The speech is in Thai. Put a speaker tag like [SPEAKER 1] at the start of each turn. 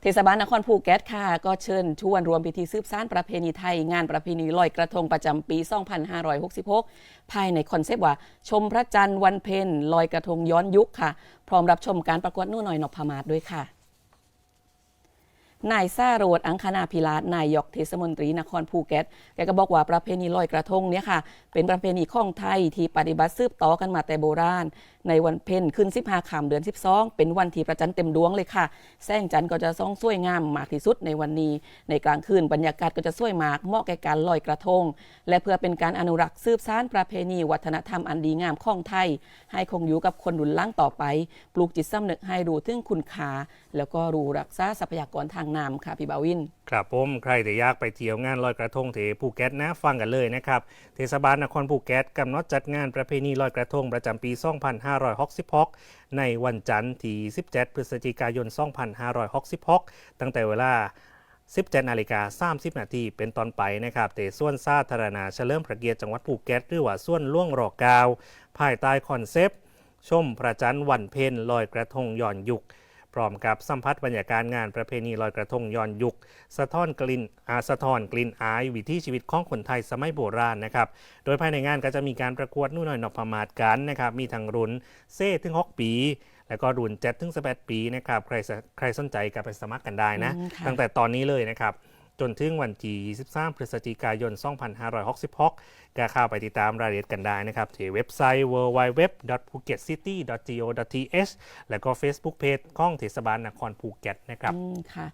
[SPEAKER 1] เทศบาลนครภูเก็ตค่ะ ก็เชิญชวนรวมพิธีสืบสานประเพณีไทย งานประเพณีลอยกระทงประจำปี 2566 ภายในคอนเซปต์ว่า ชมพระจันทร์วันเพ็ญลอยกระทงย้อนยุคค่ะ พร้อมรับชมการประกวดนู่นหน่อยนพมาศด้วยค่ะนายซาโรดอังคณาพิลาศนายกเทศมนตรีนครภูเก็ตแกก็บอกว่าประเพณีลอยกระทงเนี่ยค่ะ เป็นประเพณีของไทยที่ปฏิบัติสืบต่อกันมาแต่โบราณในวันเพ็ญขึ้น 15ค่ำเดือน 12 เป็นวันที่พระจันทร์เต็มดวงเลยค่ะ แสงจันทร์ก็จะส่องสวยงามมากที่สุดในวันนี้ ในกลางคืนบรรยากาศก็จะสวยมากเหมาะแก่การลอยกระทง และเพื่อเป็นการอนุรักษ์สืบสานประเพณี วัฒนธรรมอันดีงามของไทย ให้คงอยู่กับคนรุ่นหล่างต่อไป ปลูกจิตสำนึกให้รู้ถึงคุณค่าแล้วก็รู้รักษาทรัพยากรทางน้ำค่ะพี่บาวิน
[SPEAKER 2] ครับผมใครที่อยากไปเที่ยวงานลอยกระทงเทภูเก็ตนะฟังกันเลยนะครับเทศบาลนครภูเก็ตกำหนดจัดงานประเพณีลอยกระทงประจำปี2566 ในวันจันทร์ที่ 17 พฤศจิกายน 2566 ตั้งแต่เวลา17นาฬิกา30 นาทีเป็นตอนไปนะครับแต่ส่วนสาธารณาเฉลิมพระเกียรติจังหวัดภูเก็ตหรือว่าส่วนล่วงรอกาว ภายใต้คอนเซปต์ ชมพระจันทร์วันเพ็ญลอยกระทงย่อนยุค พร้อมกับสัมผัสบรรยากาศงานประเพณีลอยกระทงย้อนยุค สะท้อนกลิ่นอาสะท้อนกลิ่นอายวิถีชีวิตของคนไทยสมัยโบราณนะครับ โดยภายในงานก็จะมีการประกวดนู่นหน่อยนพมาศกันนะครับ มีทั้งรุ่นเซ่ถึง6ปีแล้วก็รุ่น7ถึง18 ปีนะครับ ใครสใครสนใจก็ไปสมัครกันได้นะ
[SPEAKER 1] อืมค่ะ
[SPEAKER 2] ตั้งแต่ตอนนี้เลยนะครับ จนถึงวันที่23พฤศจิกายน 2566ก็เข้าไปติดตามรายละเอียดกันได้นะครับที่เว็บไซต์ www.phuketcity.go.th แล้วก็ Facebook Page ของเทศบาลนครภูเก็ตนะครับ
[SPEAKER 1] ค่ะ